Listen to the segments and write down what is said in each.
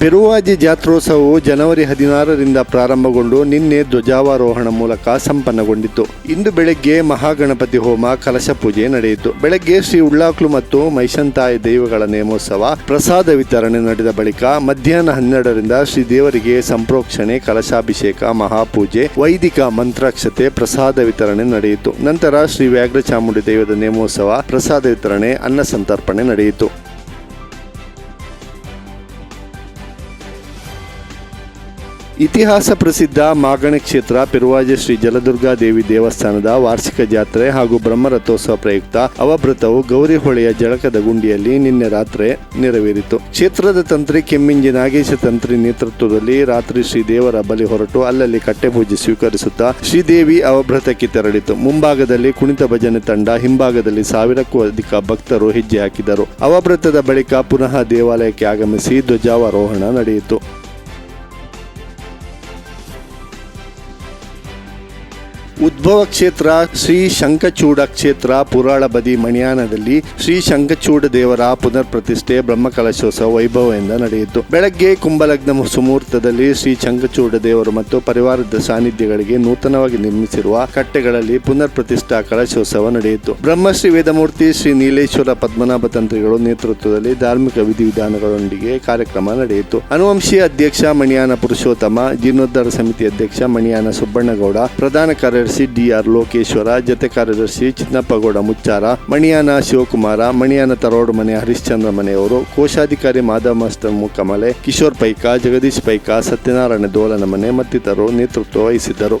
ಪೆರುವಾಜಿ ಜಾತ್ರೋತ್ಸವವು ಜನವರಿ ಹದಿನಾರರಿಂದ ಪ್ರಾರಂಭಗೊಂಡು ನಿನ್ನೆ ಧ್ವಜಾವಾರೋಹಣ ಮೂಲಕ ಸಂಪನ್ನಗೊಂಡಿತು ಇಂದು ಬೆಳಗ್ಗೆ ಮಹಾಗಣಪತಿ ಹೋಮ, ಕಲಶ ಪೂಜೆ ನಡೆಯಿತು. ಬೆಳಗ್ಗೆ ಶ್ರೀ ಉಳ್ಳಾಕ್ಲು ಮತ್ತು ಮೈಸಂತಾಯಿ ದೈವಗಳ ನೇಮೋತ್ಸವ, ಪ್ರಸಾದ ವಿತರಣೆ ನಡೆದ ಬಳಿಕ ಮಧ್ಯಾಹ್ನ ಹನ್ನೆರಡರಿಂದ ಶ್ರೀ ದೇವರಿಗೆ ಸಂಪ್ರೋಕ್ಷಣೆ, ಕಲಶಾಭಿಷೇಕ, ಮಹಾಪೂಜೆ, ವೈದಿಕ ಮಂತ್ರಾಕ್ಷತೆ, ಪ್ರಸಾದ ವಿತರಣೆ ನಡೆಯಿತು. ನಂತರ ಶ್ರೀ ವ್ಯಾಘ್ರ ಚಾಮುಂಡಿ ದೈವದ ನೇಮೋತ್ಸವ, ಪ್ರಸಾದ ವಿತರಣೆ, ಅನ್ನ ಸಂತರ್ಪಣೆ ನಡೆಯಿತು. ಇತಿಹಾಸ ಪ್ರಸಿದ್ಧ ಮಾಗಣ ಕ್ಷೇತ್ರ ಪಿರುವಾಜ ಶ್ರೀ ಜಲದುರ್ಗಾ ದೇವಿ ದೇವಸ್ಥಾನದ ವಾರ್ಷಿಕ ಜಾತ್ರೆ ಹಾಗೂ ಬ್ರಹ್ಮರಥೋತ್ಸವ ಪ್ರಯುಕ್ತ ಅವಭೃತವು ಗೌರಿ ಹೊಳೆಯ ಜಳಕದ ಗುಂಡಿಯಲ್ಲಿ ನಿನ್ನೆ ರಾತ್ರಿ ನೆರವೇರಿತು. ಕ್ಷೇತ್ರದ ತಂತ್ರಿ ಕೆಮ್ಮಿಂಜಿ ನಾಗೇಶ ತಂತ್ರಿ ನೇತೃತ್ವದಲ್ಲಿ ರಾತ್ರಿ ಶ್ರೀ ದೇವರ ಬಲಿ ಹೊರಟು ಅಲ್ಲಲ್ಲಿ ಕಟ್ಟೆ ಪೂಜೆ ಸ್ವೀಕರಿಸುತ್ತಾ ಶ್ರೀದೇವಿ ಅವಭೃತಕ್ಕೆ ತೆರಳಿತು. ಮುಂಭಾಗದಲ್ಲಿ ಕುಣಿತ ಭಜನೆ ತಂಡ, ಹಿಂಭಾಗದಲ್ಲಿ ಸಾವಿರಕ್ಕೂ ಅಧಿಕ ಭಕ್ತರು ಹೆಜ್ಜೆ ಹಾಕಿದರು. ಅವಭೃತದ ಬಳಿಕ ಪುನಃ ದೇವಾಲಯಕ್ಕೆ ಆಗಮಿಸಿ ಧ್ವಜಾವಾರೋಹಣ ನಡೆಯಿತು. ಉದ್ಭವ ಕ್ಷೇತ್ರ ಶ್ರೀ ಶಂಖಚೂಡ ಕ್ಷೇತ್ರ ಪುರಾಳ ಬದಿ ಮಣಿಯಾನದಲ್ಲಿ ಶ್ರೀ ಶಂಖಚೂಡ ದೇವರ ಪುನರ್ ಪ್ರತಿಷ್ಠೆ ಬ್ರಹ್ಮಕಲಶೋತ್ಸವ ವೈಭವದಿಂದ ನಡೆಯಿತು. ಬೆಳಗ್ಗೆ ಕುಂಭಲಗ್ನ ಸುಮೂರ್ತದಲ್ಲಿ ಶ್ರೀ ಶಂಖಚೂಡ ದೇವರು ಮತ್ತು ಪರಿವಾರದ ಸಾನ್ನಿಧ್ಯಗಳಿಗೆ ನೂತನವಾಗಿ ನಿರ್ಮಿಸಿರುವ ಕಟ್ಟೆಗಳಲ್ಲಿ ಪುನರ್ ಪ್ರತಿಷ್ಠಾ ಕಲಶೋತ್ಸವ ನಡೆಯಿತು. ಬ್ರಹ್ಮಶ್ರೀ ವೇದಮೂರ್ತಿ ಶ್ರೀ ನೀಲೇಶ್ವರ ಪದ್ಮನಾಭ ತಂತ್ರಿಗಳು ನೇತೃತ್ವದಲ್ಲಿ ಧಾರ್ಮಿಕ ವಿಧಿವಿಧಾನಗಳೊಂದಿಗೆ ಕಾರ್ಯಕ್ರಮ ನಡೆಯಿತು. ಅನುವಂಶೀಯ ಅಧ್ಯಕ್ಷ ಮಣಿಯಾನ ಪುರುಷೋತ್ತಮ, ಜೀರ್ಣೋದ್ಧಾರ ಸಮಿತಿ ಅಧ್ಯಕ್ಷ ಮಣಿಯಾನ ಸುಬ್ಬಣ್ಣಗೌಡ, ಪ್ರಧಾನ ಕಾರ್ಯದರ್ಶಿ ಡಿಆರ್ ಲೋಕೇಶ್ವರ, ಜತೆ ಕಾರ್ಯದರ್ಶಿ ಚಿನ್ನಪ್ಪಗೌಡ ಮುಚ್ಚಾರ, ಮಣಿಯಾನ ಶಿವಕುಮಾರ, ಮಣಿಯಾನ ತರೋಡು ಮನೆ ಹರಿಶ್ಚಂದ್ರ ಮನೆಯವರು ಕೋಶಾಧಿಕಾರಿ ಮಾಧವ ಮಾಸ್ಟರ್ ಮುಕ್ಕಮಲೆ ಕಿಶೋರ್ ಪೈಕ, ಜಗದೀಶ್ ಪೈಕ, ಸತ್ಯನಾರಾಯಣ ದೋಲನ ಮನೆ ಮತ್ತಿತರರು ನೇತೃತ್ವ ವಹಿಸಿದ್ದರು.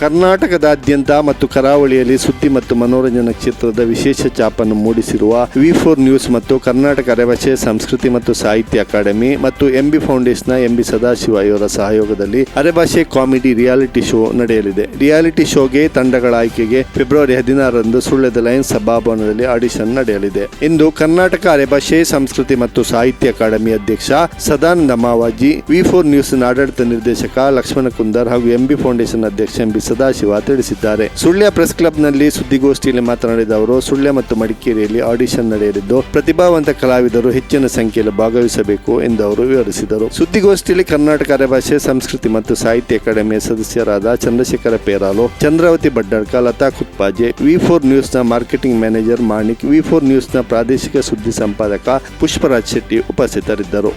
ಕರ್ನಾಟಕದಾದ್ಯಂತ ಮತ್ತು ಕರಾವಳಿಯಲ್ಲಿ ಸುದ್ದಿ ಮತ್ತು ಮನೋರಂಜನಾ ಕ್ಷೇತ್ರದ ವಿಶೇಷ ಚಾಪನ್ನು ಮೂಡಿಸಿರುವ ವಿ ಫೋರ್ ನ್ಯೂಸ್ ಮತ್ತು ಕರ್ನಾಟಕ ಅರೆಭಾಷೆ ಸಂಸ್ಕೃತಿ ಮತ್ತು ಸಾಹಿತ್ಯ ಅಕಾಡೆಮಿ ಮತ್ತು ಎಂಬಿ ಫೌಂಡೇಶನ್ನ ಎಂಬಿ ಸದಾಶಿವ ಇವರ ಸಹಯೋಗದಲ್ಲಿ ಅರೆಭಾಷೆ ಕಾಮಿಡಿ ರಿಯಾಲಿಟಿ ಶೋ ನಡೆಯಲಿದೆ. ರಿಯಾಲಿಟಿ ಶೋಗೆ ತಂಡಗಳ ಆಯ್ಕೆಗೆ ಫೆಬ್ರವರಿ ಹದಿನಾರರಂದು ಸುಳ್ಯದ ಲಯನ್ಸ್ ಸಭಾಭವನದಲ್ಲಿ ಆಡಿಷನ್ ನಡೆಯಲಿದೆ. ಇಂದು ಕರ್ನಾಟಕ ಅರೆಭಾಷೆ ಸಂಸ್ಕೃತಿ ಮತ್ತು ಸಾಹಿತ್ಯ ಅಕಾಡೆಮಿ ಅಧ್ಯಕ್ಷ ಸದಾನಂದ ಮಾವಾಜಿ, ವಿ ಫೋರ್ ನ್ಯೂಸ್ನ ಆಡಳಿತ ನಿರ್ದೇಶಕ ಲಕ್ಷ್ಮಣ ಕುಂದರ್ ಹಾಗೂ ಎಂಬಿ ಫೌಂಡೇಶನ್ ಅಧ್ಯಕ್ಷ ಎಂಬಿ ಸದಾಶಿವ ತಿಳಿಸಿದ್ದಾರೆ. ಸುಳ್ಯ ಪ್ರೆಸ್ ಕ್ಲಬ್ನಲ್ಲಿ ಸುದ್ದಿಗೋಷ್ಠಿಯಲ್ಲಿ ಮಾತನಾಡಿದ ಅವರು, ಸುಳ್ಯ ಮತ್ತು ಮಡಿಕೇರಿಯಲ್ಲಿ ಆಡಿಷನ್ ನಡೆಯಲಿದ್ದು, ಪ್ರತಿಭಾವಂತ ಕಲಾವಿದರು ಹೆಚ್ಚಿನ ಸಂಖ್ಯೆಯಲ್ಲಿ ಭಾಗವಹಿಸಬೇಕು ಎಂದು ಅವರು ವಿವರಿಸಿದರು. ಸುದ್ದಿಗೋಷ್ಠಿಯಲ್ಲಿ ಕರ್ನಾಟಕ ಅರೆಭಾಷೆ ಸಂಸ್ಕೃತಿ ಮತ್ತು ಸಾಹಿತ್ಯ ಅಕಾಡೆಮಿಯ ಸದಸ್ಯರಾದ Chandrashekhara Peralu, Chandravati Baddadka Latha Kutpaje, V four ನ್ಯೂಸ್ನ marketing manager Manik, V four ನ್ಯೂಸ್ನ ಪ್ರಾದೇಶಿಕ ಸುದ್ದಿ ಸಂಪಾದಕ ಪುಷ್ಪರಾಜ್ ಶೆಟ್ಟಿ ಉಪಸ್ಥಿತರಿದ್ದರು.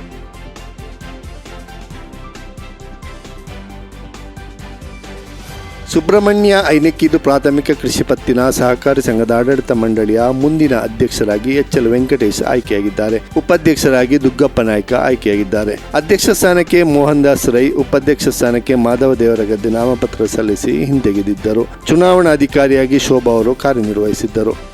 ಸುಬ್ರಹ್ಮಣ್ಯ ಐನಕ್ಕಿದು ಪ್ರಾಥಮಿಕ ಕೃಷಿ ಪತ್ತಿನ ಸಹಕಾರಿ ಸಂಘದ ಆಡಳಿತ ಮಂಡಳಿಯ ಮುಂದಿನ ಅಧ್ಯಕ್ಷರಾಗಿ ಎಚ್ ಎಲ್ ವೆಂಕಟೇಶ್ ಆಯ್ಕೆಯಾಗಿದ್ದಾರೆ. ಉಪಾಧ್ಯಕ್ಷರಾಗಿ ದುಗ್ಗಪ್ಪ ನಾಯ್ಕ ಆಯ್ಕೆಯಾಗಿದ್ದಾರೆ. ಅಧ್ಯಕ್ಷ ಸ್ಥಾನಕ್ಕೆ ಮೋಹನ್ ದಾಸ್ ರೈ, ಉಪಾಧ್ಯಕ್ಷ ಸ್ಥಾನಕ್ಕೆ ಮಾಧವ ದೇವರಗದ್ದೆ ನಾಮಪತ್ರ ಸಲ್ಲಿಸಿ ಹಿಂತೆಗೆದಿದ್ದರು. ಚುನಾವಣಾಧಿಕಾರಿಯಾಗಿ ಶೋಭಾ ಅವರು ಕಾರ್ಯನಿರ್ವಹಿಸಿದ್ದರು.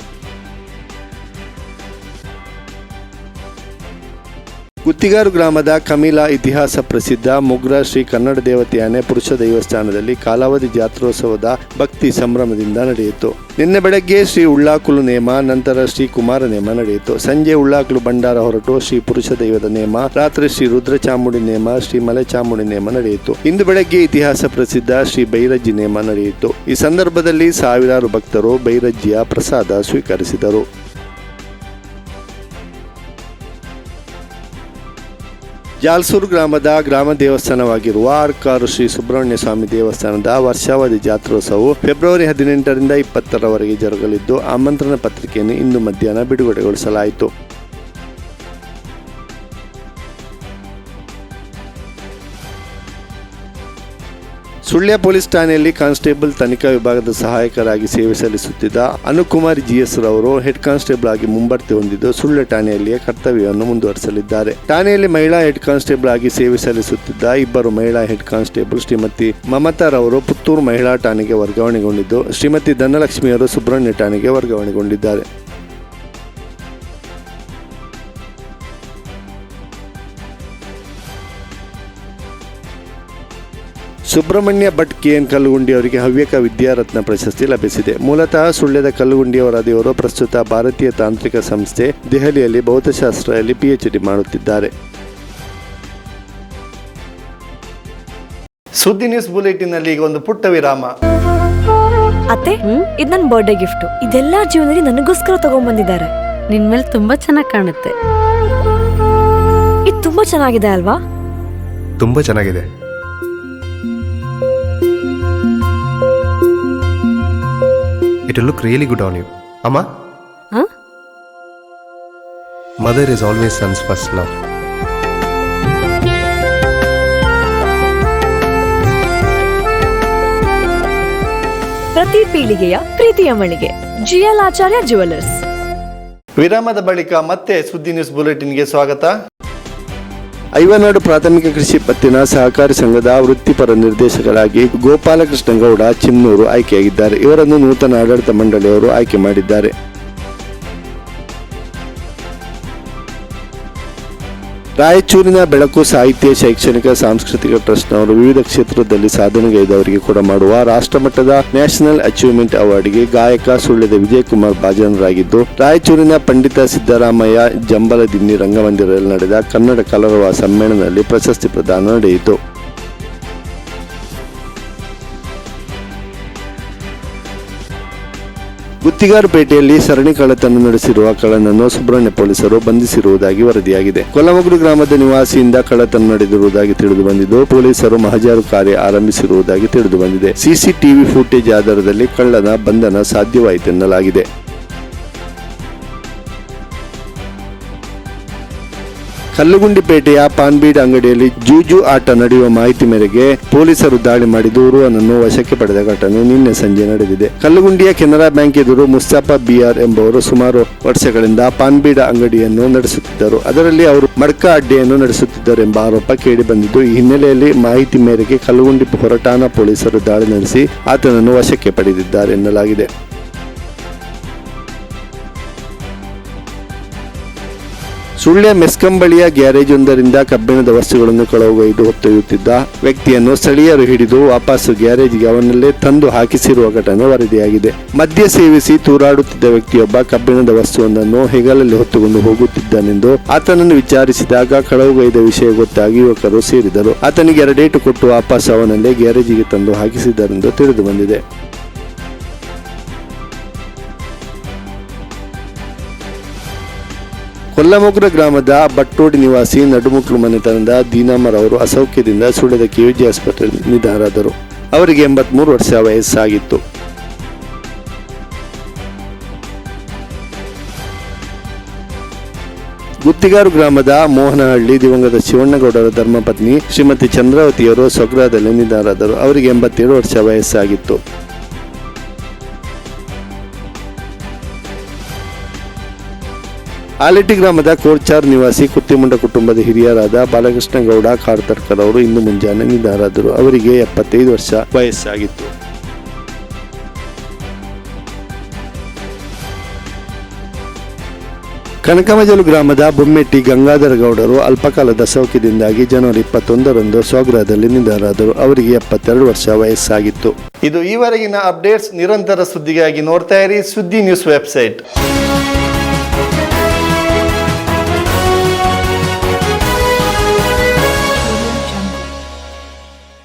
ಗುತ್ತಿಗಾರು ಗ್ರಾಮದ ಕಮಿಲಾ ಇತಿಹಾಸ ಪ್ರಸಿದ್ಧ ಮುಗ್ರ ಶ್ರೀ ಕನ್ನಡ ದೇವತೆಯಾನೆ ಪುರುಷ ದೇವಸ್ಥಾನದಲ್ಲಿ ಕಾಲಾವಧಿ ಜಾತ್ರೋತ್ಸವದ ಭಕ್ತಿ ಸಂಭ್ರಮದಿಂದ ನಡೆಯಿತು. ನಿನ್ನೆ ಬೆಳಗ್ಗೆ ಶ್ರೀ ಉಳ್ಳಾಕುಲು ನೇಮ, ನಂತರ ಶ್ರೀ ಕುಮಾರ ನೇಮ ನಡೆಯಿತು. ಸಂಜೆ ಉಳ್ಳಾಕುಲು ಭಂಡಾರ ಹೊರಟು ಶ್ರೀ ಪುರುಷ ದೈವದ ನೇಮ, ರಾತ್ರಿ ಶ್ರೀ ರುದ್ರ ಚಾಮುಡಿ ನೇಮ, ಶ್ರೀ ಮಲೆ ಚಾಮುಡಿ ನೇಮ ನಡೆಯಿತು. ಇಂದು ಬೆಳಗ್ಗೆ ಇತಿಹಾಸ ಪ್ರಸಿದ್ಧ ಶ್ರೀ ಬೈರಜ್ಜಿ ನೇಮ ನಡೆಯಿತು. ಈ ಸಂದರ್ಭದಲ್ಲಿ ಸಾವಿರಾರು ಭಕ್ತರು ಬೈರಜ್ಜಿಯ ಪ್ರಸಾದ ಸ್ವೀಕರಿಸಿದರು. ಜಾಲ್ಸೂರು ಗ್ರಾಮದ ಗ್ರಾಮ ದೇವಸ್ಥಾನವಾಗಿರುವ ಆರ್ಕಾರು ಶ್ರೀ ಸುಬ್ರಹ್ಮಣ್ಯ ಸ್ವಾಮಿ ದೇವಸ್ಥಾನದ ವರ್ಷಾವಧಿ ಜಾತ್ರೋತ್ಸವವು ಫೆಬ್ರವರಿ ಹದಿನೆಂಟರಿಂದ ಇಪ್ಪತ್ತರವರೆಗೆ ಜರುಗಲಿದ್ದು, ಆಮಂತ್ರಣ ಪತ್ರಿಕೆಯನ್ನು ಇಂದು ಮಧ್ಯಾಹ್ನ ಬಿಡುಗಡೆಗೊಳಿಸಲಾಯಿತು. ಸುಳ್ಯ ಪೊಲೀಸ್ ಠಾಣೆಯಲ್ಲಿ ಕಾನ್ಸ್ಟೇಬಲ್ ತನಿಖಾ ವಿಭಾಗದ ಸಹಾಯಕರಾಗಿ ಸೇವೆ ಸಲ್ಲಿಸುತ್ತಿದ್ದ ಅನುಕುಮಾರ್ ಜಿಎಸ್ ರವರು ಹೆಡ್ ಕಾನ್ಸ್ಟೇಬಲ್ ಆಗಿ ಮುಂಬಡ್ತಿ ಹೊಂದಿದ್ದು ಸುಳ್ಯ ಠಾಣೆಯಲ್ಲಿಯೇ ಕರ್ತವ್ಯವನ್ನು ಮುಂದುವರಿಸಲಿದ್ದಾರೆ. ಠಾಣೆಯಲ್ಲಿ ಮಹಿಳಾ ಹೆಡ್ ಕಾನ್ಸ್ಟೇಬಲ್ ಆಗಿ ಸೇವೆ ಸಲ್ಲಿಸುತ್ತಿದ್ದ ಇಬ್ಬರು ಮಹಿಳಾ ಹೆಡ್ ಕಾನ್ಸ್ಟೇಬಲ್ ಶ್ರೀಮತಿ ಮಮತಾ ರವರು ಪುತ್ತೂರು ಮಹಿಳಾ ಠಾಣೆಗೆ ವರ್ಗಾವಣೆಗೊಂಡಿದ್ದು, ಶ್ರೀಮತಿ ಧನಲಕ್ಷ್ಮಿಯವರು ಸುಬ್ರಹ್ಮಣ್ಯ ಠಾಣೆಗೆ ವರ್ಗಾವಣೆಗೊಂಡಿದ್ದಾರೆ. ಸುಬ್ರಹ್ಮಣ್ಯ ಭಟ್ ಕೆ ಎನ್ ಕಲ್ಲುಗುಂಡಿ ಅವರಿಗೆ ಹವ್ಯಕ ವಿದ್ಯಾರತ್ನ ಪ್ರಶಸ್ತಿ ಲಭಿಸಿದೆ. ಮೂಲತಃ ಸುಳ್ಯದ ಕಲ್ಲುಗುಂಡಿ ಪ್ರಸ್ತುತ ಭಾರತೀಯ ತಾಂತ್ರಿಕ ಸಂಸ್ಥೆ ದೆಹಲಿಯಲ್ಲಿ ಭೌತಶಾಸ್ತ್ರದಲ್ಲಿ ಪಿಎಚ್ ಡಿ ಮಾಡುತ್ತಿದ್ದಾರೆ. ಸುದ್ದಿ ನ್ಯೂಸ್ ಬುಲೆಟಿನಲ್ಲಿ ಈಗ ಒಂದು ಪುಟ್ಟ ವಿರಾಮ. ಅತ್ತೆ ಇದು ನನ್ನ ಬರ್ಡೇ ಗಿಫ್ಟ್ ಇದೆಲ್ಲ ಜೀವನದಲ್ಲಿ ನನಗೋಸ್ಕರ ತಗೊಂಡ್ಬಂದಿದ್ದಾರೆ ನಿನ್ ಮೇಲೆ ತುಂಬಾ ಚೆನ್ನಾಗಿ ಕಾಣುತ್ತೆ. ಇದು ತುಂಬಾ ಚೆನ್ನಾಗಿದೆ ಅಲ್ವಾ? ತುಂಬಾ ಚೆನ್ನಾಗಿದೆ. It look really good on you ಅಮ್ಮ ಹ? Mother is always sons first love ಪ್ರತಿ ಪೀಳಿಗೆಯ ಪ್ರೀತಿಯ ಮಳಿಗೆ ಜಿಎಲ್ ಆಚಾರ್ಯ ಜುವೆಲ್ಲರ್ಸ್ ವಿರಾಮದ ಬಳಿಕ ಮತ್ತೆ ಸುದ್ದಿ ನ್ಯೂಸ್ ಬುಲೆಟಿನ್ಗೆ ಸ್ವಾಗತ ಐವನಾಡು ಪ್ರಾಥಮಿಕ ಕೃಷಿ ಪತ್ತಿನ ಸಹಕಾರಿ ಸಂಘದ ವೃತ್ತಿಪರ ನಿರ್ದೇಶಕರಾಗಿ ಗೋಪಾಲಕೃಷ್ಣಗೌಡ ಚಿಮ್ನೂರು ಆಯ್ಕೆಯಾಗಿದ್ದಾರೆ. ಇವರನ್ನು ನೂತನ ಆಡಳಿತ ಮಂಡಳಿಯವರು ಆಯ್ಕೆ ಮಾಡಿದ್ದಾರೆ. ರಾಯಚೂರಿನ ಬೆಳಕು ಸಾಹಿತ್ಯ, ಶೈಕ್ಷಣಿಕ, ಸಾಂಸ್ಕೃತಿಕ ಟ್ರಸ್ಟ್ನವರು ವಿವಿಧ ಕ್ಷೇತ್ರದಲ್ಲಿ ಸಾಧನೆಗೈದವರಿಗೆ ಕೂಡ ಮಾಡುವ ರಾಷ್ಟ್ರಮಟ್ಟದ ನ್ಯಾಷನಲ್ ಅಚೀವ್ಮೆಂಟ್ ಅವಾರ್ಡ್ಗೆ ಗಾಯಕ, ಸುಳ್ಯದ ವಿಜಯಕುಮಾರ್ ಭಾಜನರಾಗಿದ್ದು, ರಾಯಚೂರಿನ ಪಂಡಿತ ಸಿದ್ದರಾಮಯ್ಯ ಜಂಬಲದಿನ್ನಿ ರಂಗಮಂದಿರದಲ್ಲಿ ನಡೆದ ಕನ್ನಡ ಕಲರವ ಸಮ್ಮೇಳನದಲ್ಲಿ ಪ್ರಶಸ್ತಿ ಪ್ರದಾನ ನಡೆಯಿತು. ಗುತ್ತಿಗಾರಪೇಟೆಯಲ್ಲಿ ಸರಣಿ ಕಳ್ಳತನ ನಡೆಸಿರುವ ಕಳ್ಳನನ್ನು ಸುಬ್ರಹ್ಮಣ್ಯ ಪೊಲೀಸರು ಬಂಧಿಸಿರುವುದಾಗಿ ವರದಿಯಾಗಿದೆ. ಕೊಲ್ಲಮಗುಡು ಗ್ರಾಮದ ನಿವಾಸಿಯಿಂದ ಕಳ್ಳತನ ನಡೆದಿರುವುದಾಗಿ ತಿಳಿದು ಬಂದಿದ್ದು, ಪೊಲೀಸರು ಮಹಜಾರು ಕಾರ್ಯ ಆರಂಭಿಸಿರುವುದಾಗಿ ತಿಳಿದು ಬಂದಿದೆ. ಸಿಸಿಟಿವಿ ಫುಟೇಜ್ ಆಧಾರದಲ್ಲಿ ಕಳ್ಳನ ಬಂಧನ ಸಾಧ್ಯವಾಯಿತೆನ್ನಲಾಗಿದೆ. ಕಲ್ಲುಗುಂಡಿಪೇಟೆಯ ಪಾನ್ಬೀಡ್ ಅಂಗಡಿಯಲ್ಲಿ ಜೂಜು ಆಟ ನಡೆಯುವ ಮಾಹಿತಿ ಮೇರೆಗೆ ಪೊಲೀಸರು ದಾಳಿ ಮಾಡಿ ದೂರುವನನ್ನು ವಶಕ್ಕೆ ಪಡೆದ ಘಟನೆ ನಿನ್ನೆ ಸಂಜೆ ನಡೆದಿದೆ. ಕಲ್ಲುಗುಂಡಿಯ ಕೆನರಾ ಬ್ಯಾಂಕ್ ಎದುರು ಮುಸ್ತಾಪ ಬಿಆರ್ ಎಂಬುವರು ಸುಮಾರು ವರ್ಷಗಳಿಂದ ಪಾನ್ಬೀಡ ಅಂಗಡಿಯನ್ನು ನಡೆಸುತ್ತಿದ್ದರು. ಅದರಲ್ಲಿ ಅವರು ಮಡ್ಕ ಅಡ್ಡಿಯನ್ನು ನಡೆಸುತ್ತಿದ್ದರು ಎಂಬ ಆರೋಪ ಕೇಳಿ ಬಂದಿದ್ದು, ಈ ಹಿನ್ನೆಲೆಯಲ್ಲಿ ಮಾಹಿತಿ ಮೇರೆಗೆ ಕಲ್ಲುಗುಂಡಿ ಹೊರಟಾಣ ಪೊಲೀಸರು ದಾಳಿ ನಡೆಸಿ ಆತನನ್ನು ವಶಕ್ಕೆ ಪಡೆದಿದ್ದಾರೆ ಎನ್ನಲಾಗಿದೆ. ಸುಳ್ಯ ಮೆಸ್ಕಂಬಳಿಯ ಗ್ಯಾರೇಜ್ ಒಂದರಿಂದ ಕಬ್ಬಿಣದ ವಸ್ತುಗಳನ್ನು ಕಳವುಗೈದು ಹೊತ್ತೊಯ್ಯುತ್ತಿದ್ದ ವ್ಯಕ್ತಿಯನ್ನು ಸ್ಥಳೀಯರು ಹಿಡಿದು ವಾಪಸ್ಸು ಗ್ಯಾರೇಜ್ಗೆ ಅವನಲ್ಲೇ ತಂದು ಹಾಕಿಸಿರುವ ಘಟನೆ ವರದಿಯಾಗಿದೆ. ಮದ್ಯ ಸೇವಿಸಿ ತೂರಾಡುತ್ತಿದ್ದ ವ್ಯಕ್ತಿಯೊಬ್ಬ ಕಬ್ಬಿಣದ ವಸ್ತುವೊಂದನ್ನು ಹೆಗಲಲ್ಲಿ ಹೊತ್ತುಕೊಂಡು ಹೋಗುತ್ತಿದ್ದನೆಂದು ಆತನನ್ನು ವಿಚಾರಿಸಿದಾಗ ಕಳವುಗೈದ ವಿಷಯ ಗೊತ್ತಾಗಿ ಯುವಕರು ಸೇರಿದರು. ಆತನಿಗೆ ಎರಡೇಟು ಕೊಟ್ಟು ವಾಪಸ್ ಅವನಲ್ಲೇ ಗ್ಯಾರೇಜಿಗೆ ತಂದು ಹಾಕಿಸಿದ್ದರೆಂದು ತಿಳಿದು ಬಂದಿದೆ. ಕೊಲ್ಲಮೊಗ್ರ ಗ್ರಾಮದ ಬಟ್ಟೋಡಿ ನಿವಾಸಿ ನಡುಮುಕ್ಲು ಮನೆತನದ ದೀನಾಮರವರು ಅಸೌಖ್ಯದಿಂದ ಸುಳ್ಯದ ಕೆಯುಜಿ ಆಸ್ಪತ್ರೆಯಲ್ಲಿ ನಿಧನರಾದರು. ಅವರಿಗೆ ಎಂಬತ್ಮೂರು ವರ್ಷ ವಯಸ್ಸಾಗಿತ್ತು. ಗುತ್ತಿಗಾರು ಗ್ರಾಮದ ಮೋಹನಹಳ್ಳಿ ದಿವಂಗತ ಶಿವಣ್ಣಗೌಡರ ಧರ್ಮಪತ್ನಿ ಶ್ರೀಮತಿ ಚಂದ್ರಾವತಿಯವರು ಸ್ವಗ್ರಹದಲ್ಲಿ ನಿಧನರಾದರು. ಅವರಿಗೆ ಎಂಬತ್ತೇಳು ವರ್ಷ ವಯಸ್ಸಾಗಿತ್ತು. ಆಲೆಟಿ ಗ್ರಾಮದ ಕೋರ್ಚಾರ್ ನಿವಾಸಿ ಕುತ್ತಿಮುಂಡ ಕುಟುಂಬದ ಹಿರಿಯರಾದ ಬಾಲಕೃಷ್ಣ ಗೌಡ ಕಾಡ್ತರ್ಕರ್ ಅವರು ಇಂದು ಮುಂಜಾನೆ ನಿಧನರಾದರು. ಅವರಿಗೆ ಎಪ್ಪತ್ತೈದು ವರ್ಷ ವಯಸ್ಸಾಗಿತ್ತು. ಕನಕಮಜಲು ಗ್ರಾಮದ ಬೊಮ್ಮೆಟ್ಟಿ ಗಂಗಾಧರ ಗೌಡರು ಅಲ್ಪಕಾಲದ ಸೌಖ್ಯದಿಂದಾಗಿ ಜನವರಿ ಇಪ್ಪತ್ತೊಂದರಂದು ಸ್ವಗೃಹದಲ್ಲಿ ನಿಧನರಾದರು. ಅವರಿಗೆ ಎಪ್ಪತ್ತೆರಡು ವರ್ಷ ವಯಸ್ಸಾಗಿತ್ತು. ಇದು ಈವರೆಗಿನ ಅಪ್ಡೇಟ್ಸ್ ನಿರಂತರ ಸುದ್ದಿಗಾಗಿ ನೋಡ್ತಾ ಇರಿ ಸುದ್ದಿ ನ್ಯೂಸ್ ವೆಬ್ಸೈಟ್.